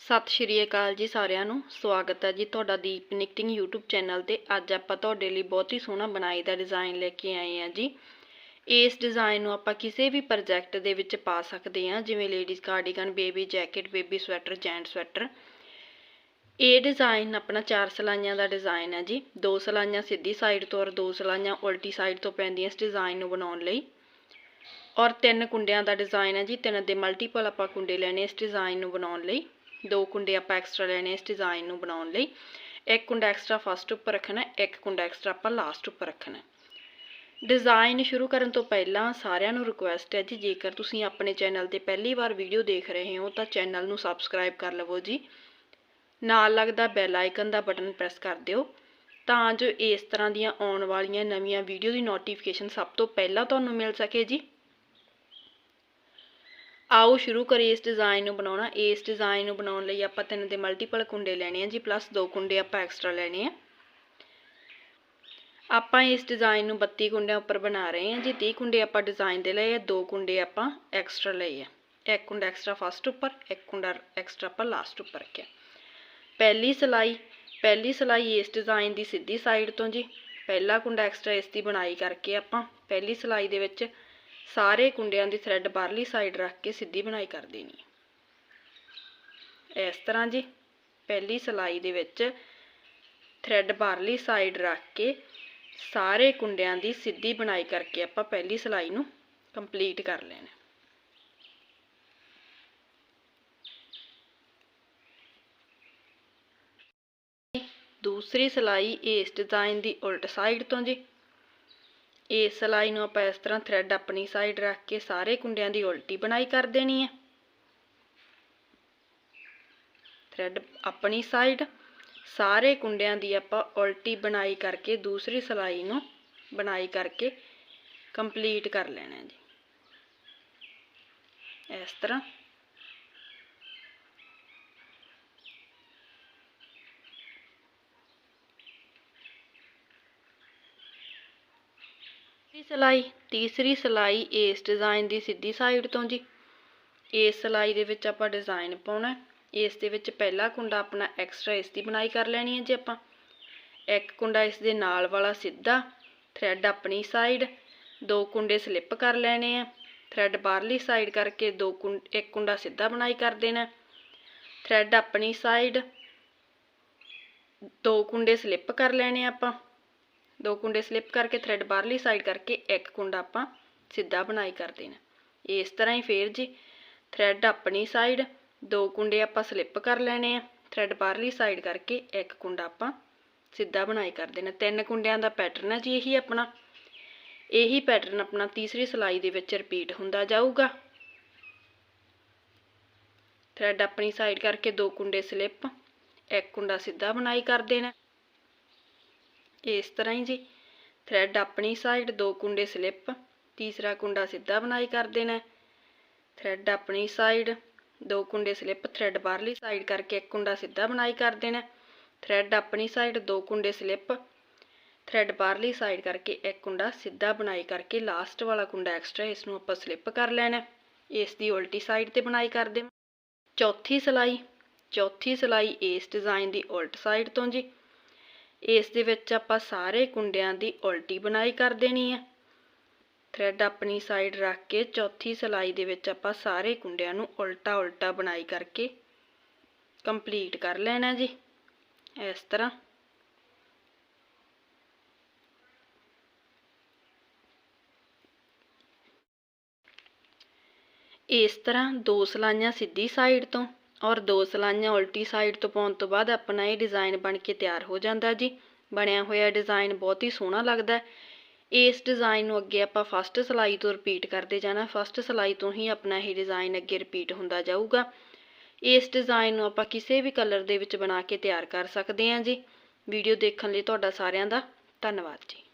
ਸਤਿ ਸ਼੍ਰੀ ਅਕਾਲ ਜੀ ਸਾਰਿਆਂ ਨੂੰ, ਸਵਾਗਤ ਹੈ ਜੀ ਤੁਹਾਡਾ ਦੀਪ ਨਿਕਟਿੰਗ YouTube ਚੈਨਲ ਤੇ। ਅੱਜ ਆਪਾਂ ਤੁਹਾਡੇ ਲਈ ਬਹੁਤ ਹੀ ਸੋਹਣਾ ਬਣਾਈ ਦਾ ਡਿਜ਼ਾਈਨ ਲੈ ਕੇ ਆਏ ਹਾਂ ਜੀ। ਇਸ ਡਿਜ਼ਾਈਨ ਨੂੰ ਆਪਾਂ ਕਿਸੇ ਵੀ ਪ੍ਰੋਜੈਕਟ ਦੇ ਵਿੱਚ ਪਾ ਸਕਦੇ ਹਾਂ, ਜਿਵੇਂ ladies cardigan baby jacket baby sweater gent sweater ਇਹ ਡਿਜ਼ਾਈਨ ਆਪਣਾ ਚਾਰ ਸਲਾਈਆਂ ਦਾ ਡਿਜ਼ਾਈਨ ਹੈ ਜੀ। ਦੋ ਸਲਾਈਆਂ ਸਿੱਧੀ ਸਾਈਡ ਤੋਂ ਔਰ ਦੋ ਸਲਾਈਆਂ ਉਲਟੀ ਸਾਈਡ ਤੋਂ ਪੈਂਦੀਆਂ ਇਸ ਡਿਜ਼ਾਈਨ ਨੂੰ ਬਣਾਉਣ ਲਈ। ਔਰ ਤਿੰਨ ਕੁੰਡਿਆਂ ਦਾ ਡਿਜ਼ਾਈਨ ਹੈ ਜੀ, ਤਿੰਨ ਦੇ ਮਲਟੀਪਲ ਆਪਾਂ ਕੁੰਡੇ ਲੈਣੇ ਇਸ ਡਿਜ਼ਾਈਨ ਨੂੰ ਬਣਾਉਣ ਲਈ। ਦੋ ਕੁੰਡੇ ਆਪਾਂ ਐਕਸਟਰਾ ਲੈਣੇ ਇਸ ਡਿਜ਼ਾਈਨ ਨੂੰ ਬਣਾਉਣ ਲਈ। ਇੱਕ ਕੁੰਡਾ ਐਕਸਟਰਾ ਫਸਟ ਉੱਪਰ ਰੱਖਣਾ, ਇੱਕ ਕੁੰਡਾ ਐਕਸਟਰਾ ਆਪਾਂ ਲਾਸਟ ਉੱਪਰ ਰੱਖਣਾ। ਡਿਜ਼ਾਈਨ ਸ਼ੁਰੂ ਕਰਨ ਤੋਂ ਪਹਿਲਾਂ ਸਾਰਿਆਂ ਨੂੰ ਰਿਕੁਐਸਟ ਹੈ ਜੀ, ਜੇਕਰ ਤੁਸੀਂ ਆਪਣੇ ਚੈਨਲ ਤੇ ਪਹਿਲੀ ਵਾਰ ਵੀਡੀਓ ਦੇਖ ਰਹੇ ਹੋ, ਤਾਂ ਚੈਨਲ ਨੂੰ ਸਬਸਕ੍ਰਾਈਬ ਕਰ ਲਵੋ ਜੀ। ਨਾਲ ਲੱਗਦਾ ਬੈਲ ਆਈਕਨ ਦਾ ਬਟਨ ਪ੍ਰੈਸ ਕਰ ਦਿਓ, ਤਾਂ ਜੋ ਇਸ ਤਰ੍ਹਾਂ ਦੀਆਂ ਆਉਣ ਵਾਲੀਆਂ ਨਵੀਆਂ ਵੀਡੀਓ ਦੀ ਨੋਟੀਫਿਕੇਸ਼ਨ ਸਭ ਤੋਂ ਪਹਿਲਾਂ ਤੁਹਾਨੂੰ ਮਿਲ ਸਕੇ ਜੀ। ਆਓ ਸ਼ੁਰੂ ਕਰੀਏ ਇਸ ਡਿਜ਼ਾਈਨ ਨੂੰ ਬਣਾਉਣਾ। ਇਸ ਡਿਜ਼ਾਈਨ ਨੂੰ ਬਣਾਉਣ ਲਈ ਆਪਾਂ ਤਿੰਨ ਦੇ ਮਲਟੀਪਲ ਕੁੰਡੇ ਲੈਣੇ ਆ ਜੀ ਪਲੱਸ ਦੋ ਕੁੰਡੇ ਆਪਾਂ ਐਕਸਟਰਾ ਲੈਣੇ ਆ। ਆਪਾਂ ਇਸ ਡਿਜ਼ਾਈਨ ਨੂੰ 32 ਕੁੰਡਿਆਂ ਉੱਪਰ ਬਣਾ ਰਹੇ ਹਾਂ ਜੀ। 30 ਕੁੰਡੇ ਆਪਾਂ ਡਿਜ਼ਾਈਨ ਦੇ ਲਏ ਆ, ਦੋ ਕੁੰਡੇ ਆਪਾਂ ਐਕਸਟਰਾ ਲਏ ਆ। ਇੱਕ ਕੁੰਡਾ ਐਕਸਟਰਾ ਫਸਟ ਉੱਪਰ, ਇੱਕ ਕੁੰਡਾ ਐਕਸਟਰਾ ਆਪਾਂ ਲਾਸਟ ਉੱਪਰ ਰੱਖਿਆ। ਪਹਿਲੀ ਸਿਲਾਈ ਪਹਿਲੀ ਸਿਲਾਈ ਇਸ ਡਿਜ਼ਾਈਨ ਦੀ ਸਿੱਧੀ ਸਾਈਡ ਤੋਂ ਜੀ। ਪਹਿਲਾ ਕੁੰਡਾ ਐਕਸਟਰਾ ਇਸ ਦੀ ਬਣਾਈ ਕਰਕੇ ਆਪਾਂ, ਪਹਿਲੀ ਸਿਲਾਈ ਦੇ ਵਿੱਚ ਸਾਰੇ ਕੁੰਡਿਆਂ ਦੀ ਥ੍ਰੈਡ ਬਾਹਰਲੀ ਸਾਈਡ ਰੱਖ ਕੇ ਸਿੱਧੀ ਬਣਾਈ ਕਰ ਦੇਣੀ ਇਸ ਤਰ੍ਹਾਂ ਜੀ, ਪਹਿਲੀ ਸਲਾਈ ਦੇ ਵਿੱਚ ਥ੍ਰੈਡ ਬਾਹਰਲੀ ਸਾਈਡ ਰੱਖ ਕੇ ਸਾਰੇ ਕੁੰਡਿਆਂ ਦੀ ਸਿੱਧੀ ਬਣਾਈ ਕਰਕੇ ਆਪਾਂ ਪਹਿਲੀ ਸਲਾਈ ਨੂੰ ਕੰਪਲੀਟ ਕਰ ਲੈਣਾ ਦੂਸਰੀ ਸਲਾਈ ਇਸ ਡਿਜ਼ਾਈਨ ਦੀ ਉਲਟ ਸਾਈਡ ਤੋਂ ਜੀ। ਇਸ ਸਲਾਈ ਨੂੰ ਆਪਾਂ ਇਸ ਤਰ੍ਹਾਂ ਥ੍ਰੈਡ ਆਪਣੀ ਸਾਈਡ ਰੱਖ ਕੇ ਸਾਰੇ ਕੁੰਡਿਆਂ ਦੀ ਉਲਟੀ ਬਣਾਈ ਕਰ ਦੇਣੀ ਹੈ। ਥ੍ਰੈਡ ਆਪਣੀ ਸਾਈਡ ਸਾਰੇ ਕੁੰਡਿਆਂ ਦੀ ਆਪਾਂ ਉਲਟੀ ਬਣਾਈ ਕਰਕੇ ਦੂਸਰੀ ਸਲਾਈ ਨੂੰ ਬਣਾਈ ਕਰਕੇ ਕੰਪਲੀਟ ਕਰ ਲੈਣਾ ਜੀ। ਇਸ ਤਰ੍ਹਾਂ ਤੀਸਰੀ ਸਲਾਈ ਤੀਸਰੀ ਸਲਾਈ ਇਸ ਡਿਜ਼ਾਈਨ ਦੀ ਸਿੱਧੀ ਸਾਈਡ ਤੋਂ ਜੀ। ਇਸ ਸਲਾਈ ਦੇ ਵਿੱਚ ਆਪਾਂ ਡਿਜ਼ਾਈਨ ਪਾਉਣਾ ਇਸ ਦੇ ਵਿੱਚ ਪਹਿਲਾ ਕੁੰਡਾ ਆਪਣਾ ਐਕਸਟਰਾ ਇਸ ਦੀ ਬਣਾਈ ਕਰ ਲੈਣੀ ਹੈ ਜੀ ਆਪਾਂ। ਇੱਕ ਕੁੰਡਾ ਇਸ ਦੇ ਨਾਲ ਵਾਲਾ ਸਿੱਧਾ ਥ੍ਰੈਡ ਆਪਣੀ ਸਾਈਡ ਦੋ ਕੁੰਡੇ ਸਲਿੱਪ ਕਰ ਲੈਣੇ ਆ। ਥ੍ਰੈਡ ਬਾਹਰਲੀ ਸਾਈਡ ਕਰਕੇ ਦੋ ਕੁੰਡ ਇੱਕ ਕੁੰਡਾ ਸਿੱਧਾ ਬਣਾਈ ਕਰ ਦੇਣਾ ਥ੍ਰੈਡ ਆਪਣੀ ਸਾਈਡ ਦੋ ਕੁੰਡੇ ਸਲਿੱਪ ਕਰ ਲੈਣੇ ਆਪਾਂ। ਦੋ ਕੁੰਡੇ ਸਲਿੱਪ ਕਰਕੇ ਥ੍ਰੈਡ ਬਾਹਰਲੀ ਸਾਈਡ ਕਰਕੇ ਇੱਕ ਕੁੰਡਾ ਆਪਾਂ ਸਿੱਧਾ ਬਣਾਈ ਕਰ ਦੇਣਾ। ਇਸ ਤਰ੍ਹਾਂ ਹੀ ਫੇਰ ਜੀ ਥ੍ਰੈਡ ਆਪਣੀ ਸਾਈਡ, ਦੋ ਕੁੰਡੇ ਆਪਾਂ ਸਲਿੱਪ ਕਰ ਲੈਣੇ ਆ। ਥ੍ਰੈਡ ਬਾਹਰਲੀ ਸਾਈਡ ਕਰਕੇ ਇੱਕ ਕੁੰਡਾ ਆਪਾਂ ਸਿੱਧਾ ਬਣਾਈ ਕਰ ਦੇਣਾ। ਤਿੰਨ ਕੁੰਡਿਆਂ ਦਾ ਪੈਟਰਨ ਹੈ ਜੀ ਇਹੀ ਆਪਣਾ। ਇਹੀ ਪੈਟਰਨ ਆਪਣਾ ਤੀਸਰੀ ਸਲਾਈ ਦੇ ਵਿੱਚ ਰਿਪੀਟ ਹੁੰਦਾ ਜਾਊਗਾ। ਥ੍ਰੈਡ ਆਪਣੀ ਸਾਈਡ ਕਰਕੇ ਦੋ ਕੁੰਡੇ ਸਲਿੱਪ, ਇੱਕ ਕੁੰਡਾ ਸਿੱਧਾ ਬਣਾਈ ਕਰ ਦੇਣਾ। ਇਸ ਤਰ੍ਹਾਂ ਹੀ ਜੀ। ਥ੍ਰੈਡ ਆਪਣੀ ਸਾਈਡ ਦੋ ਕੁੰਡੇ ਸਲਿੱਪ ਤੀਸਰਾ ਕੁੰਡਾ ਸਿੱਧਾ ਬਣਾਈ ਕਰ ਦੇਣਾ। ਥਰੈਡ ਆਪਣੀ ਸਾਈਡ ਦੋ ਕੁੰਡੇ ਸਲਿੱਪ ਥ੍ਰੈਡ ਬਾਹਰਲੀ ਸਾਈਡ ਕਰਕੇ ਇੱਕ ਕੁੰਡਾ ਸਿੱਧਾ ਬਣਾਈ ਕਰ ਦੇਣਾ। ਥ੍ਰੈਡ ਆਪਣੀ ਸਾਈਡ ਦੋ ਕੁੰਡੇ ਸਲਿੱਪ ਥ੍ਰੈਡ ਬਾਹਰਲੀ ਸਾਈਡ ਕਰਕੇ ਇੱਕ ਕੁੰਡਾ ਸਿੱਧਾ ਬਣਾਈ ਕਰਕੇ ਲਾਸਟ ਵਾਲਾ ਕੁੰਡਾ ਐਕਸਟਰਾ ਇਸ ਨੂੰ ਆਪਾਂ ਸਲਿੱਪ ਕਰ ਲੈਣਾ। ਇਸ ਦੀ ਉਲਟੀ ਸਾਈਡ ਤੇ ਬਣਾਈ ਕਰ ਦੇ ਚੌਥੀ ਸਲਾਈ ਚੌਥੀ ਸਲਾਈ ਇਸ ਡਿਜ਼ਾਈਨ ਦੀ ਉਲਟ ਸਾਈਡ ਤੋਂ ਜੀ। ਇਸ ਦੇ ਵਿੱਚ ਆਪਾਂ ਸਾਰੇ ਕੁੰਡਿਆਂ ਦੀ ਉਲਟੀ ਬਣਾਈ ਕਰ ਦੇਣੀ ਹੈ ਥ੍ਰੈਡ ਆਪਣੀ ਸਾਈਡ ਰੱਖ ਕੇ ਚੌਥੀ ਸਲਾਈ ਦੇ ਵਿੱਚ ਆਪਾਂ ਸਾਰੇ ਕੁੰਡਿਆਂ ਨੂੰ ਉਲਟਾ ਉਲਟਾ ਬਣਾਈ ਕਰਕੇ ਕੰਪਲੀਟ ਕਰ ਲੈਣਾ ਜੀ, ਇਸ ਤਰ੍ਹਾਂ। ਇਸ ਤਰ੍ਹਾਂ ਦੋ ਸਲਾਈਆਂ ਸਿੱਧੀ ਸਾਈਡ ਤੋਂ ਔਰ ਦੋ ਸਲਾਈਆਂ ਉਲਟੀ ਸਾਈਡ ਤੋਂ ਪਾਉਣ ਤੋਂ ਬਾਅਦ ਆਪਣਾ ਇਹ ਡਿਜ਼ਾਈਨ ਬਣ ਕੇ ਤਿਆਰ ਹੋ ਜਾਂਦਾ ਜੀ। ਬਣਿਆ ਹੋਇਆ ਡਿਜ਼ਾਈਨ ਬਹੁਤ ਹੀ ਸੋਹਣਾ ਲੱਗਦਾ ਇਸ ਡਿਜ਼ਾਈਨ ਨੂੰ ਅੱਗੇ ਆਪਾਂ ਫਸਟ ਸਲਾਈ ਤੋਂ ਰਿਪੀਟ ਕਰਦੇ ਜਾਣਾ। ਫਸਟ ਸਲਾਈ ਤੋਂ ਹੀ ਆਪਣਾ ਇਹ ਡਿਜ਼ਾਈਨ ਅੱਗੇ ਰਿਪੀਟ ਹੁੰਦਾ ਜਾਊਗਾ। ਇਸ ਡਿਜ਼ਾਈਨ ਨੂੰ ਆਪਾਂ ਕਿਸੇ ਵੀ ਕਲਰ ਦੇ ਵਿੱਚ ਬਣਾ ਕੇ ਤਿਆਰ ਕਰ ਸਕਦੇ ਹਾਂ ਜੀ। ਵੀਡੀਓ ਦੇਖਣ ਲਈ ਤੁਹਾਡਾ ਸਾਰਿਆਂ ਦਾ ਧੰਨਵਾਦ ਜੀ।